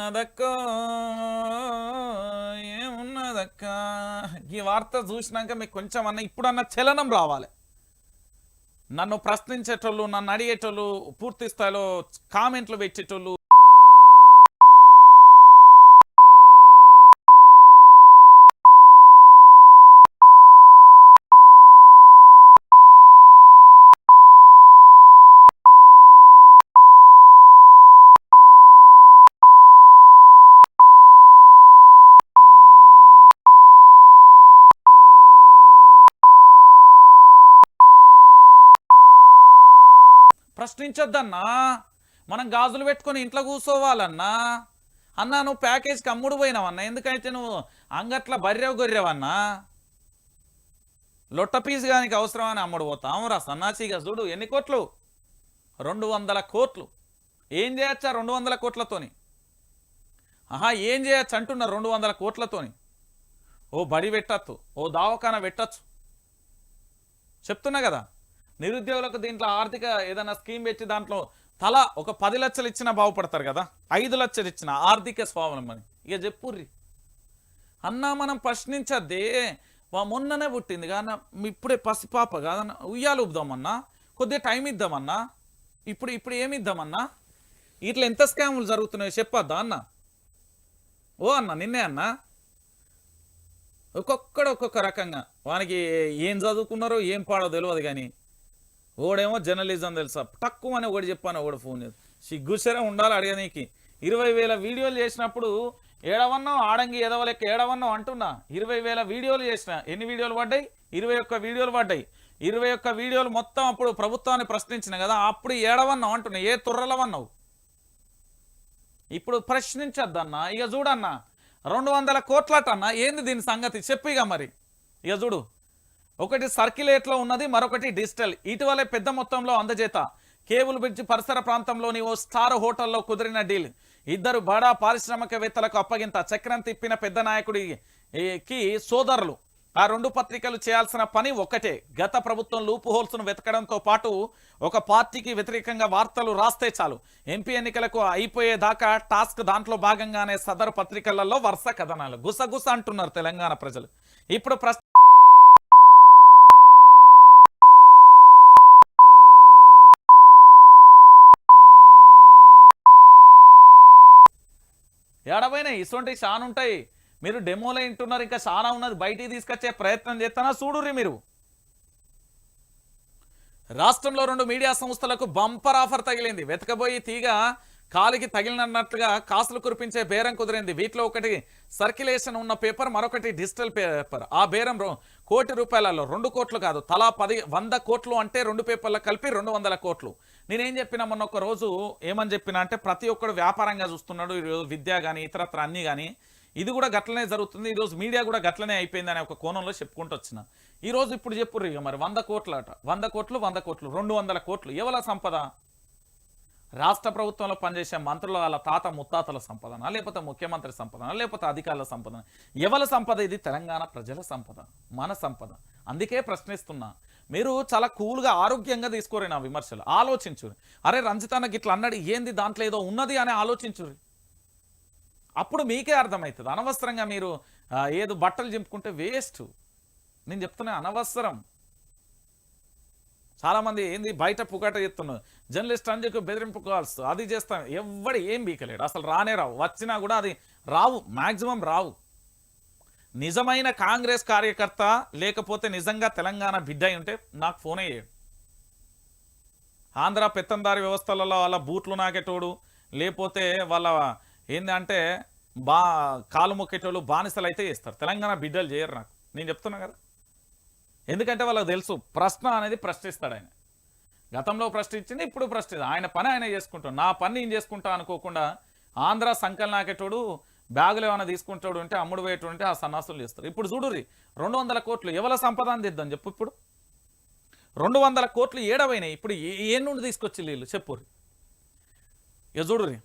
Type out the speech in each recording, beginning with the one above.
ఏమున్నదక్కో ఏమున్నదక్క? ఈ వార్త చూసినాక మీకు కొంచెం అన్న ఇప్పుడన్నా చలనం రావాలి. నన్ను ప్రశ్నించేటోళ్ళు నన్ను అడిగేటోళ్ళు పూర్తి స్థాయిలో కామెంట్లు పెట్టేటోళ్ళు ప్రశ్నించొద్దన్నా. మనం గాజులు పెట్టుకొని ఇంట్లో కూర్చోవాలన్నా. అన్నా నువ్వు ప్యాకేజ్కి అమ్ముడు పోయినావన్నా. ఎందుకైతే నువ్వు అంగట్ల బర్రెవు గొర్రెవన్నా? లొట్ట పీసు గానికి అవసరమని అమ్ముడు పోతాం రా సన్నాసిగా. చూడు ఎన్ని కోట్లు? రెండు వందల కోట్లు. ఏం చేయొచ్చా రెండు వందల కోట్లతోని? ఆహా ఏం చేయొచ్చు అంటున్నా రెండు వందల కోట్లతోని? ఓ బడి పెట్టచ్చు ఓ దావకాన పెట్టచ్చు. చెప్తున్నా కదా? నిరుద్యోగులకు దీంట్లో ఆర్థిక ఏదైనా స్కీమ్ పెట్టి దాంట్లో తల ఒక పది లక్షలు ఇచ్చినా బాగుపడతారు కదా? ఐదు లక్షలు ఇచ్చిన ఆర్థిక స్వావలంబని ఇక చెప్పుర్రి. అన్నా మనం ప్రశ్నించద్దే వా మొన్ననే పుట్టింది కానీ ఇప్పుడే పసిపాప కాదన్న ఉయ్యాలు ఊపుదామన్నా కొద్దిగా టైం ఇద్దామన్నా ఇప్పుడు ఇప్పుడు ఏమి ఇద్దామన్నా ఇట్లా ఎంత స్కాములు జరుగుతున్నాయో చెప్పొద్దా అన్న? ఓ అన్న నిన్నే అన్నా? ఒక్కొక్కడు ఒక్కొక్క రకంగా. వానికి ఏం చదువుకున్నారో ఏం పాడో తెలియదు కానీ ఓడేమో జర్నలిజం తెలుసా? తక్కువ అని ఒకటి చెప్పాను ఒకటి ఫోన్ చేసి. సిగ్గుసరే ఉండాలి అడగనీకి ఇరవై వేల వీడియోలు చేసినప్పుడు ఏడవన్నో ఆడంగి ఎదవలెక్క ఏడవన్నో అంటున్నా. ఇరవై వేల వీడియోలు చేసిన. ఎన్ని వీడియోలు పడ్డాయి? ఇరవై ఒక్క వీడియోలు పడ్డాయి. ఇరవై ఒక్క వీడియోలు మొత్తం అప్పుడు ప్రభుత్వాన్ని ప్రశ్నించిన కదా అప్పుడు ఏడవన్నావు అంటున్నా. ఏ తుర్రలవన్నావు? ఇప్పుడు ప్రశ్నించద్దన్నా. ఇక చూడన్నా. రెండు వందల కోట్లటన్నా. ఏంది దీని సంగతి? చెప్పిగా మరి. ఇక చూడు. ఒకటి సర్క్యులేట్లో ఉన్నది మరొకటి డిజిటల్. ఇటీవలే పెద్ద మొత్తంలో అందజేత. కేబుల్ బ్రిడ్జ్ పరిసర ప్రాంతంలోని ఓ స్టార్ హోటల్లో కుదిరిన డీల్. ఇద్దరు బడా పారిశ్రామికవేత్తలకు అప్పగింత. చక్రం తిప్పిన పెద్ద నాయకుడికి సోదరులు. ఆ రెండు పత్రికలు చేయాల్సిన పని ఒక్కటే. గత ప్రభుత్వం లూప్ హోల్స్ను వెతకడంతో పాటు ఒక పార్టీకి వ్యతిరేకంగా వార్తలు రాస్తే చాలు. ఎంపీ ఎన్నికలకు అయిపోయేదాకా టాస్క్ దాంట్లో భాగంగానే సదరు పత్రికలలో వరుస కథనాలు. గుసగుస అంటున్నారు తెలంగాణ ప్రజలు. ఇప్పుడు ప్రశ్న ఏడవైనా ఇటువంటి చాలా ఉంటాయి. మీరు డెమోలో వింటున్నారు ఇంకా చాలా ఉన్నది బయటికి తీసుకొచ్చే ప్రయత్నం చేస్తానా? చూడుర్రి మీరు. రాష్ట్రంలో రెండు మీడియా సంస్థలకు బంపర్ ఆఫర్ తగిలింది. వెతకబోయి తీగ కాలికి తగిలినట్లుగా కాసులు కురిపించే బేరం కుదిరింది. వీటిలో ఒకటి సర్క్యులేషన్ ఉన్న పేపర్ మరొకటి డిజిటల్ పేపర్. ఆ బేరం కోటి రూపాయలలో రెండు కోట్లు కాదు తలా పది వంద కోట్లు అంటే రెండు పేపర్లు కలిపి రెండు వందల కోట్లు. నేనేం చెప్పినా మొన్న ఒక రోజు ఏమని చెప్పినా అంటే ప్రతి ఒక్కడు వ్యాపారంగా చూస్తున్నాడు ఈరోజు విద్య కానీ ఇతరత్ర అన్ని కానీ ఇది కూడా గట్లనే జరుగుతుంది. ఈరోజు మీడియా కూడా గట్లనే అయిపోయింది అనే ఒక కోణంలో చెప్పుకుంటూ వచ్చిన. ఈ రోజు ఇప్పుడు చెప్పుర్రు ఇక మరి వంద కోట్ల అట వంద కోట్లు వంద కోట్లు రెండు వందల కోట్లు. ఎవల సంపద? రాష్ట్ర ప్రభుత్వంలో పనిచేసే మంత్రుల వాళ్ళ తాత ముత్తాతల సంపదన? లేకపోతే ముఖ్యమంత్రి సంపదన? లేకపోతే అధికారుల సంపదన? ఎవల సంపద ఇది? తెలంగాణ ప్రజల సంపద మన సంపద. అందుకే ప్రశ్నిస్తున్నా. మీరు చాలా కూల్గా ఆరోగ్యంగా తీసుకోరు నా విమర్శలు. ఆలోచించురు. అరే రంజితాన్నకి ఇట్లా అన్నాడు ఏంది దాంట్లో ఏదో ఉన్నది అని ఆలోచించురు. అప్పుడు మీకే అర్థమవుతుంది అనవసరంగా మీరు ఏదో బట్టలు చింపుకుంటే వేస్ట్. నేను చెప్తున్నా అనవసరం. చాలామంది ఏంది బయట పుకాట చెప్తున్నారు జర్నలిస్ట్ అంజకు బెదిరింపు కాల్స్ అది చేస్తాం. ఎవడు ఏం బీకలేడు. అసలు రానే రావు. వచ్చినా కూడా అది రావు. మ్యాక్సిమం రావు. నిజమైన కాంగ్రెస్ కార్యకర్త లేకపోతే నిజంగా తెలంగాణ బిడ్డ అయి ఉంటే నాకు ఫోన్ అయ్యాడు ఆంధ్ర పెత్తందారి వ్యవస్థలలో వాళ్ళ బూట్లు నాకేటోడు లేకపోతే వాళ్ళ ఏంటంటే బా కాలు మొక్కేటోళ్ళు బానిసలు అయితే చేస్తారు. తెలంగాణ బిడ్డలు చేయరు నాకు. నేను చెప్తున్నా కదా. ఎందుకంటే వాళ్ళకి తెలుసు ప్రశ్న అనేది ప్రశ్నిస్తాడు ఆయన. గతంలో ప్రశ్నించింది ఇప్పుడు ప్రశ్నించింది ఆయన పని ఆయన చేసుకుంటాడు. నా పని నేను చేసుకుంటా అనుకోకుండా ఆంధ్ర సంకలనాకెటోడు బ్యాగులు ఏమైనా తీసుకుంటాడు ఉంటే అమ్ముడు పోయేటోడు అంటే ఆ సన్నాసులు చేస్తారు. ఇప్పుడు చూడుర్రి రెండు వందల కోట్లు ఎవల సంపద అందిద్దాం చెప్పు ఇప్పుడు? రెండు వందల కోట్లు ఏడవైనాయి. ఇప్పుడు ఏ- ఏ నుండి తీసుకొచ్చి వీళ్ళు? చెప్పుర్రి ఇక చూడుర్రి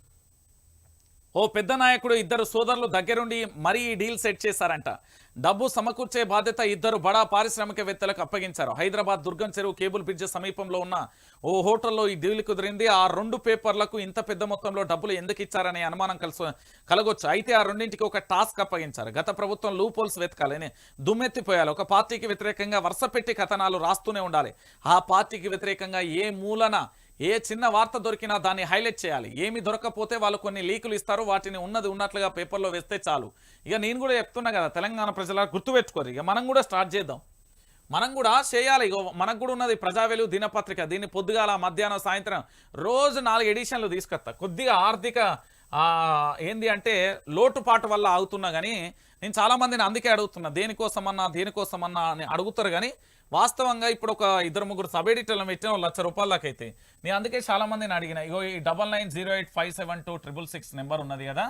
ఓ పెద్ద నాయకుడు ఇద్దరు సోదరులు దగ్గరుండి మరీ ఈ డీల్ సెట్ చేశారంట. డబ్బు సమకూర్చే బాధ్యత ఇద్దరు బడా పారిశ్రామికవేత్తలకు అప్పగించారు. హైదరాబాద్ దుర్గం చెరువు కేబుల్ బ్రిడ్జ్ సమీపంలో ఉన్న ఓ హోటల్లో ఈ డీల్ కుదిరింది. ఆ రెండు పేపర్లకు ఇంత పెద్ద మొత్తంలో డబ్బులు ఎందుకు ఇచ్చారనే అనుమానం కలిసి కలగొచ్చు. అయితే ఆ రెండింటికి ఒక టాస్క్ అప్పగించారు. గత ప్రభుత్వం లూపోల్స్ వెతకాలని దుమ్మెత్తిపోయాలి. ఒక పార్టీకి వ్యతిరేకంగా వరుసపెట్టి కథనాలు రాస్తూనే ఉండాలి. ఆ పార్టీకి వ్యతిరేకంగా ఏ మూలన ఏ చిన్న వార్త దొరికినా దాన్ని హైలైట్ చేయాలి. ఏమి దొరకకపోతే వాళ్ళు కొన్ని లీకులు ఇస్తారు. వాటిని ఉన్నది ఉన్నట్లుగా పేపర్లో వేస్తే చాలు. ఇక నేను కూడా చెప్తున్నా కదా తెలంగాణ ప్రజల గుర్తుపెట్టుకోరు. ఇక మనం కూడా స్టార్ట్ చేద్దాం. మనం కూడా చేయాలి. మనకు కూడా ఉన్నది ప్రజావేలు దినపత్రిక దీన్ని పొద్దుగాల మధ్యాహ్నం సాయంత్రం రోజు నాలుగు ఎడిషన్లు తీసుకొస్తా. కొద్దిగా ఆర్థిక ఏంది అంటే లోటుపాటు వల్ల అవుతున్నా కానీ నేను చాలామందిని అందుకే అడుగుతున్నా. దేనికోసమన్నా దేనికోసమన్నా అని అడుగుతారు కానీ వాస్తవంగా ఇప్పుడు ఒక ఇద్దరు ముగ్గురు సబ్ ఎడిటర్లు పెట్టిన ఒక లక్ష రూపాయలకైతే నేను అందుకే చాలా మందిని అడిగిన ఇగో ఈ double nine zero eight five seven two triple six number ఉన్నది కదా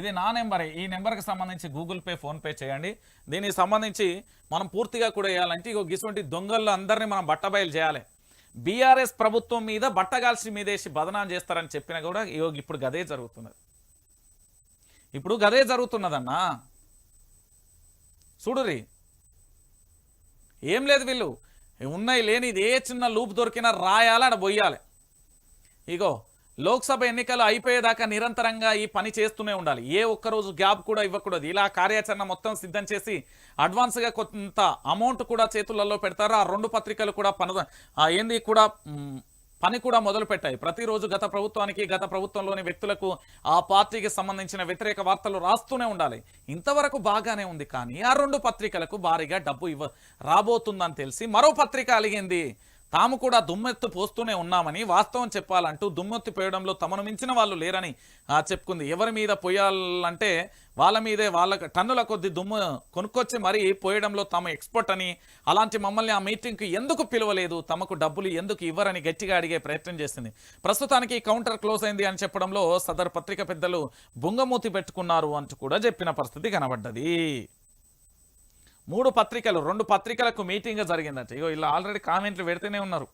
ఇది నా నెంబరే ఈ నెంబర్కి సంబంధించి గూగుల్ పే ఫోన్పే చేయండి. దీనికి సంబంధించి మనం పూర్తిగా కూడా వేయాలంటే ఇగో గిసువంటి దొంగలు అందరినీ మనం బట్టబయలు చేయాలి. బీఆర్ఎస్ ప్రభుత్వం మీద బట్టగాల్సి మీదేసి బదనాం చేస్తారని చెప్పినా కూడా ఇగో ఇప్పుడు గదే జరుగుతున్నది. ఇప్పుడు గదే జరుగుతున్నదన్నా. చూడురి ఏం లేదు వీళ్ళు. ఉన్నాయి లేని ఇది ఏ చిన్న లూప్ దొరికినా రాయాలి అని బొయ్యాలి. ఇగో లోక్సభ ఎన్నికలు అయిపోయేదాకా నిరంతరంగా ఈ పని చేస్తూనే ఉండాలి. ఏ ఒక్క రోజు గ్యాప్ కూడా ఇవ్వకూడదు. ఇలా కార్యాచరణ మొత్తం సిద్ధం చేసి అడ్వాన్స్గా కొంత అమౌంట్ కూడా చేతులలో పెడతారు? ఆ రెండు పత్రికలు కూడా పన ఏంది కూడా పని కూడా మొదలు పెట్టాయి ప్రతిరోజు గత ప్రభుత్వానికి గత ప్రభుత్వంలోని వ్యక్తులకు ఆ పార్టీకి సంబంధించిన వ్యతిరేక వార్తలు రాస్తూనే ఉండాలి. ఇంతవరకు బాగానే ఉంది కానీ ఆ రెండు పత్రికలకు భారీగా డబ్బు ఇవ్వ రాబోతుందని తెలిసి మరో పత్రిక అలిగింది. తాము కూడా దుమ్మెత్తు పోస్తూనే ఉన్నామని వాస్తవం చెప్పాలంటూ దుమ్మెత్తు పోయడంలో తమను మించిన వాళ్ళు లేరని ఆ, చెప్పుకుంది. ఎవరి మీద పోయాలంటే వాళ్ళ మీదే వాళ్ళ టన్నుల కొద్ది దుమ్ము కొనుక్కొచ్చి మరీ పోయడంలో తాము ఎక్స్పర్ట్ అని అలాంటి మమ్మల్ని ఆ మీటింగ్కి ఎందుకు పిలవలేదు? తమకు డబ్బులు ఎందుకు ఇవ్వరని గట్టిగా అడిగే ప్రయత్నం చేసింది. ప్రస్తుతానికి కౌంటర్ క్లోజ్ అయింది అని చెప్పడంలో సదర్ పత్రిక పెద్దలు బొంగమూతి పెట్టుకున్నారు అంటూ కూడా చెప్పిన పరిస్థితి కనబడ్డది. మూడు పత్రికలు రెండు పత్రికలకు మీటింగ్ జరిగిందట. ఇగో ఇలా ఆల్రెడీ కామెంట్లు పెడితేనే ఉన్నారు.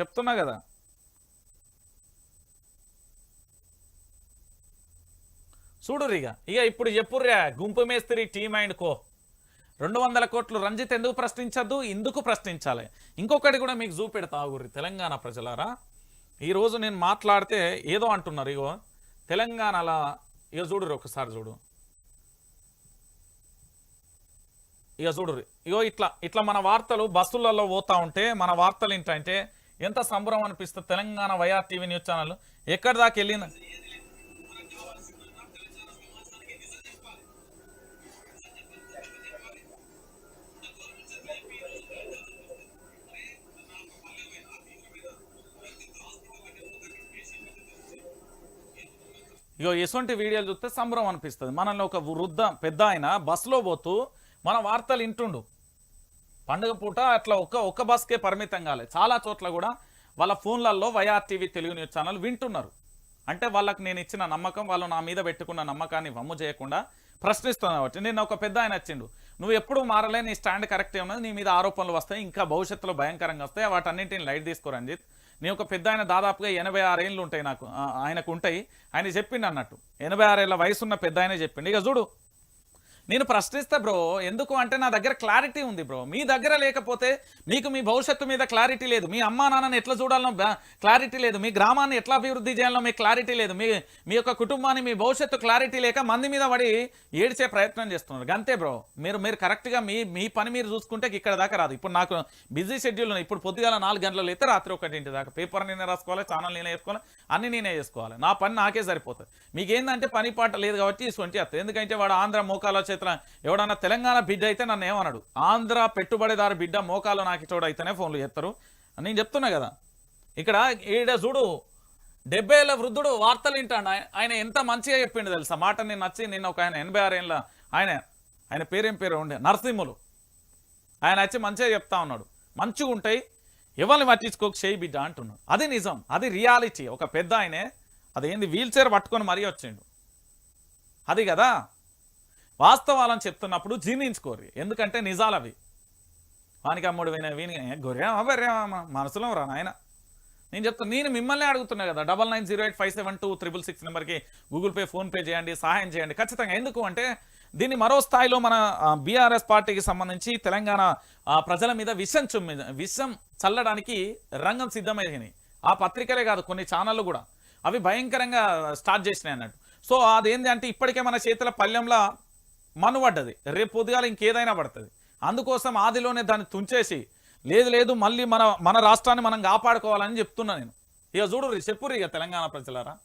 చెప్తున్నా కదా. చూడురు ఇక ఇప్పుడు చెప్పుర్రా గుంపు మేస్త్రి టీమ్ అండ్ కో. రెండు వందల కోట్లు రంజిత్ ఎందుకు ప్రశ్నించద్దు? ఎందుకు ప్రశ్నించాలి. ఇంకొకటి కూడా మీకు చూపెడతా గురి తెలంగాణ ప్రజలారా ఈరోజు నేను మాట్లాడితే ఏదో అంటున్నారు ఇగో. తెలంగాణలో ఇక చూడురు ఒకసారి చూడు. ఇక చూడు ఇగో ఇట్లా ఇట్లా మన వార్తలు బస్సులలో పోతా ఉంటే మన వార్తలు ఏంటంటే ఎంత సంబరం అనిపిస్తుంది Telangana YR TV news channel. ఎక్కడి దాకా వెళ్ళింది? ఇగో ఎటువంటి వీడియోలు చూస్తే సంబరం అనిపిస్తుంది. మనల్ని ఒక వృద్ధ పెద్ద ఆయన బస్సులో పోతూ మన వార్తలు వింటుండు పండుగ పూట అట్లా ఒక్క ఒక్క బస్కే పరిమితం కాలేదు చాలా చోట్ల కూడా వాళ్ళ ఫోన్లలో YR TV Telugu news channel వింటున్నారు. అంటే వాళ్ళకి నేను ఇచ్చిన నమ్మకం వాళ్ళు నా మీద పెట్టుకున్న నమ్మకాన్ని వమ్ము చేయకుండా ప్రశ్నిస్తున్నారు కాబట్టి. నేను ఒక పెద్ద ఆయన వచ్చిండు. నువ్వు ఎప్పుడు మారలే నీ స్టాండ్ కరెక్టే ఉన్నది నీ మీద ఆరోపణలు వస్తాయి ఇంకా భవిష్యత్తులో భయంకరంగా వస్తాయి వాటన్నింటిని లైట్ తీసుకో రంజిత్ నేను ఒక పెద్ద ఆయన దాదాపుగా ఎనభై ఆరేళ్ళు ఉంటాయి నాకు ఆయనకు ఉంటాయి. ఆయన చెప్పిండు అన్నట్టు. ఎనభై ఆరేళ్ళ వయసున్న పెద్ద ఆయన చెప్పిండు. ఇక చూడు నేను ప్రశ్నిస్తా బ్రో ఎందుకు అంటే నా దగ్గర క్లారిటీ ఉంది బ్రో. మీ దగ్గర లేకపోతే మీకు మీ భవిష్యత్తు మీద క్లారిటీ లేదు. మీ అమ్మా నాన్నని ఎట్లా చూడాలనో క్లారిటీ లేదు. మీ గ్రామాన్ని ఎట్లా అభివృద్ధి చేయాలనో మీకు క్లారిటీ లేదు. మీ మీ యొక్క కుటుంబాన్ని మీ భవిష్యత్తు క్లారిటీ లేక మంది మీద పడి ఏడ్చే ప్రయత్నం చేస్తున్నారు. అంతే బ్రో. మీరు మీరు కరెక్ట్గా మీ మీ పని మీరు చూసుకుంటే ఇక్కడ దాకా రాదు. ఇప్పుడు నాకు బిజీ షెడ్యూల్ ఉంది ఇప్పుడు పొద్దుగాల నాలుగు గంటలు అయితే రాత్రి ఒకటింటి దాకా. పేపర్ నేనే రాసుకోవాలి ఛానల్ నేనే వేసుకోవాలి అన్ని నేనే చేసుకోవాలి నా పని నాకే సరిపోతుంది. మీకు ఏంటంటే పని పాట లేదు కాబట్టి ఇటువంటి వస్తుంది ఎందుకంటే వాడు ఆంధ్ర మోకాల చేతుల ఎవడన్నా తెలంగాణ బిడ్డ అయితే నన్ను ఏమన్నాడు ఆంధ్ర పెట్టుబడిదారు బిడ్డ మోకాలు నాకు చోడు అయితేనే ఫోన్లు చేస్తారు అని నేను చెప్తున్నా కదా. ఇక్కడ ఈడ చూడు డెబ్బై ఏళ్ళ వృద్ధుడు వార్తలు వింటాడు. ఆయన- ఎంత మంచిగా చెప్పిండు తెలుసా? మాట నేను నచ్చి నిన్న ఒక ఆయన ఎనభై ఆరు ఏళ్ళ ఆయన ఆయన పేరేం పేరు ఉండే? నరసింహులు. ఆయన వచ్చి మంచిగా చెప్తా ఉన్నాడు. మంచిగా ఉంటాయి. ఎవరిని పట్టించుకోక చేయి బిడ్డ అంటున్నాడు. అది నిజం. అది రియాలిటీ. ఒక పెద్ద ఆయనే అదేంది? వీల్ చైర్ పట్టుకొని మరీ వచ్చిండు. అది కదా? వాస్తవాలను చెప్తున్నప్పుడు జీర్ణించుకోరు ఎందుకంటే నిజాలు అవి వానికి అమ్ముడు విన వీని గొర్రె బర్రె మనసులో రా నాయన. నేను చెప్తాను నేను మిమ్మల్ని అడుగుతున్నా కదా double nine zero eight five seven two triple six నెంబర్కి గూగుల్ పే ఫోన్ పే చేయండి సహాయం చేయండి. ఖచ్చితంగా. ఎందుకు అంటే దీన్ని మరో స్థాయిలో మన బీఆర్ఎస్ పార్టీకి సంబంధించి తెలంగాణ ప్రజల మీద విషం చుమ్మి విషం చల్లడానికి రంగం సిద్ధమైంది. ఆ పత్రికలే కాదు కొన్ని ఛానళ్ళు కూడా. అవి భయంకరంగా స్టార్ట్ చేసినాయి అన్నట్టు. సో అదేంటి అంటే ఇప్పటికే మన చేతుల పల్లెంలో మనుపడ్డది. రేపు పొద్దుగాల ఇంకేదైనా పడుతుంది. అందుకోసం ఆదిలోనే దాన్ని తుంచేసి లేదు లేదు మళ్ళీ మన మన రాష్ట్రాన్ని మనం కాపాడుకోవాలని చెప్తున్నా నేను. ఇక చూడు చెప్పురు ఇక తెలంగాణ ప్రజలారా.